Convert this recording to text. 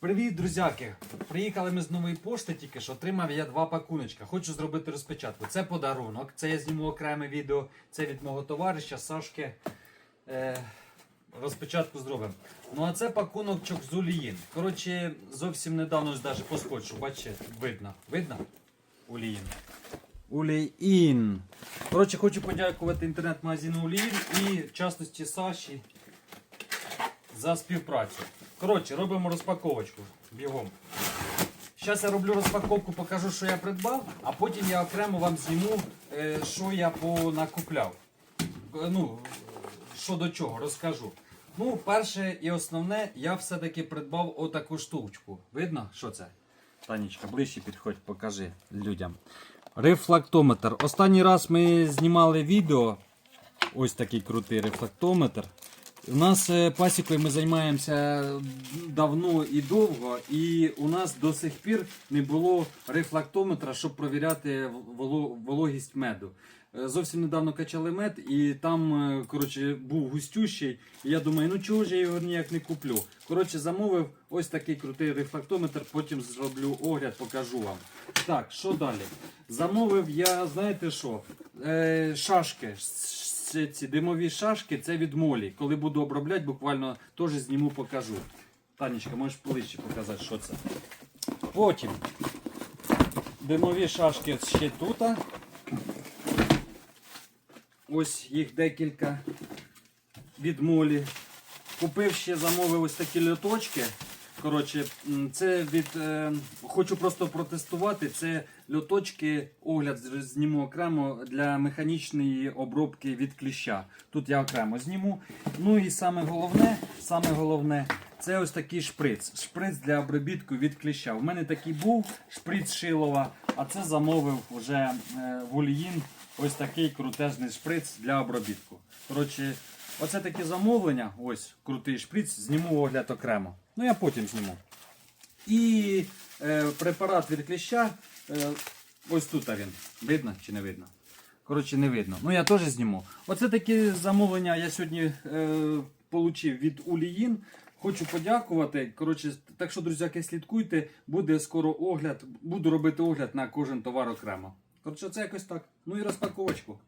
Привіт, друзяки! Приїхали ми з нової пошти, тільки що отримав я два пакуночка. Хочу зробити розпечатку. Це подарунок, це я зніму окреме відео. Це від мого товариша Сашки. Е, розпечатку зробимо. Ну а це пакуночок з Уліїн. Коротше, зовсім недавно ось навіть по бачите, видно. Видно? Уліїн. Уліїн. Коротше, хочу подякувати інтернет-магазину Уліїн і в частності Саші за співпрацю. Коротше, робимо розпаковочку. Бігом. Зараз я роблю розпаковку, покажу, що я придбав, а потім я окремо вам зніму, е, що я понакупляв. Е, Ну, що до чого, розкажу. Ну, перше і основне, я все-таки придбав отаку штучку. Видно, що це? Танечка, ближче підходь, покажи людям. Рефлектометр. Останній раз ми знімали відео. Ось такий крутий рефлектометр. У нас е, пасікою ми займаємося давно і довго, і у нас до сих пір не було рефлектометра, щоб провіряти вологість меду. Е, Зовсім недавно качали мед, і там е, коротше, був густющий. І я думаю, ну чого ж я його ніяк не куплю. Коротше, замовив ось такий крутий рефлектометр, потім зроблю огляд, покажу вам. Так, що далі? Замовив я, знаєте що? Шашки. Це ці димові шашки це від молі. Коли буду обробляти, буквально теж зніму, покажу. Танечка, можеш ближче показати, що це. Потім димові шашки ще тут. Ось їх декілька від молі. Купив ще, замовив ось такі льоточки. Коротше, це від. Е, хочу просто протестувати. Це льоточки, огляд зніму окремо для механічної обробки від кліща. Тут я окремо зніму. Ну і саме головне, саме головне, це ось такий шприц. Шприц для обробітку від кліща. У мене такий був шприц Шилова, а це замовив вже е, в Ульїн ось такий крутезний шприц для обробітку. Коротше, оце таке замовлення. Ось крутий шприц, зніму огляд окремо. Ну я потім зніму. І е, препарат від кліща. Е, ось тут він. Видно чи не видно? Коротше, не видно. Ну я теж зніму. Оце такі замовлення я сьогодні е, від Уліїн. Хочу подякувати. Коротше, так що, друзяки, слідкуйте, буде скоро огляд. Буду робити огляд на кожен товар окремо. Коротше, це якось так. Ну і розпаковочку.